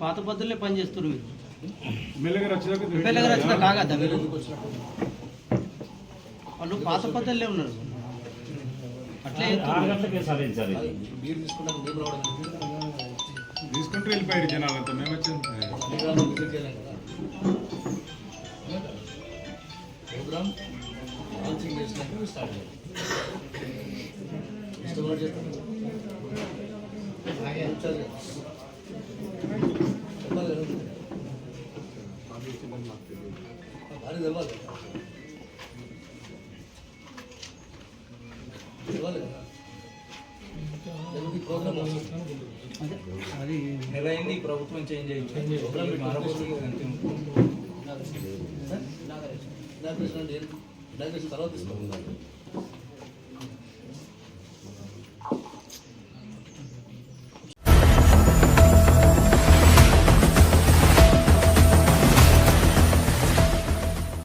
పద్ధతులే పని చేస్తున్నారు మీరు ఎమ్మెల్యే వచ్చేదాకా ఎమ్మెల్యే గారు వచ్చినా కాగద్దా మీరు? వాళ్ళు పాత పద్ధతులే ఉన్నారు. అట్లే తీసుకుంటూ వెళ్ళిపోయారు జనాలంతా మేము వచ్చాం. ప్రోగ్రామ్ లాంచింగ్ చేసినాక స్టార్ట్ ఇష్టపడి అది తెలవాలి. తెలవాలి కదా? ప్రోగ్రామ్ వస్తుంది అదే అది నెల అయింది ప్రభుత్వం చేంజ్ అయ్యింది ప్రోగ్రామ్ మారబోతుంది అంతే తర్వాత తీసుకుంటాం